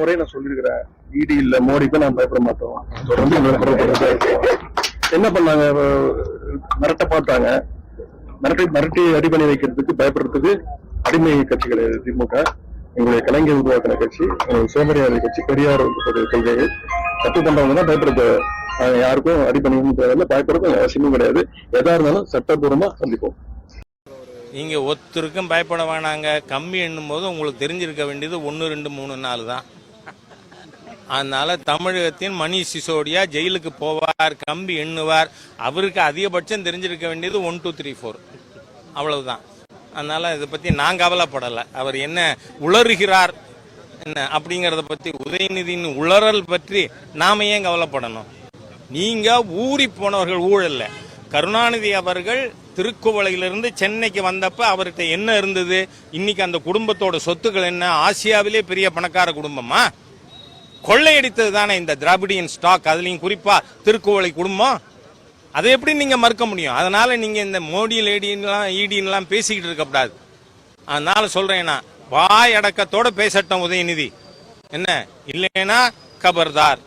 முறை நான் சொல்லியிருக்கிறேன் இடி இல்ல மோடிக்கு நான் பயப்பட மாட்டோம். தொடர்ந்து எங்களை புறப்படுறது என்ன பண்ணாங்க? மிரட்ட பார்த்தாங்க. மிரட்டி மிரட்டி அடி பண்ணி வைக்கிறதுக்கு பயப்படுறதுக்கு அடிமை கட்சிகள் திமுக எங்களுடைய கலைஞர் உருவாக்கின கட்சி சுயமரியாதை கட்சி பெரியார் கொள்கைகள் தப்பு பண்றவங்க தான் நாங்க யாருக்கும் அடி பண்ணியும் தேவையில்லை. பயப்படுறதும் அவசியமும் கிடையாது. எதா இருந்தாலும் சட்டப்பூர்வமா சந்திப்போம். நீங்கள் ஒருத்தருக்கும் பயப்பட வேணாங்க. கம்மி எண்ணும் போது உங்களுக்கு தெரிஞ்சிருக்க வேண்டியது ஒன்று ரெண்டு மூணு நாள் தான். அதனால தமிழகத்தின் மணிஷ் சிசோடியா ஜெயிலுக்கு போவார் கம்பி எண்ணுவார். அவருக்கு அதிகபட்சம் தெரிஞ்சிருக்க வேண்டியது ஒன் டூ த்ரீ ஃபோர். அவ்வளவுதான். அதனால இதை பற்றி நான் கவலைப்படலை. அவர் என்ன உளறுகிறார் என்ன அப்படிங்கிறத பற்றி உதயநிதியின் உளறல் பற்றி நாம ஏன் கவலைப்படணும்? நீங்கள் ஊறி போனவர்கள் ஊழல்ல. கருணாநிதி அவர்கள் திருக்குவளையிலிருந்து சென்னைக்கு வந்தப்ப அவர்கிட்ட என்ன இருந்தது? இன்னைக்கு அந்த குடும்பத்தோட சொத்துக்கள் என்ன? ஆசியாவிலே பெரிய பணக்கார குடும்பமா? கொள்ளையடித்தது தானே இந்த திராவிடியன் ஸ்டாக் அதுலேயும் குறிப்பா திருக்குவளை குடும்பம். அதை எப்படி நீங்க மறுக்க முடியும்? அதனால நீங்க இந்த மோடி லேடின்லாம் ஈடின்லாம் பேசிக்கிட்டு இருக்கக்கூடாது. அதனால சொல்றேன் வாய் அடக்கத்தோட பேசட்டும் உதயநிதி. என்ன? இல்லைன்னா கபர்தார்.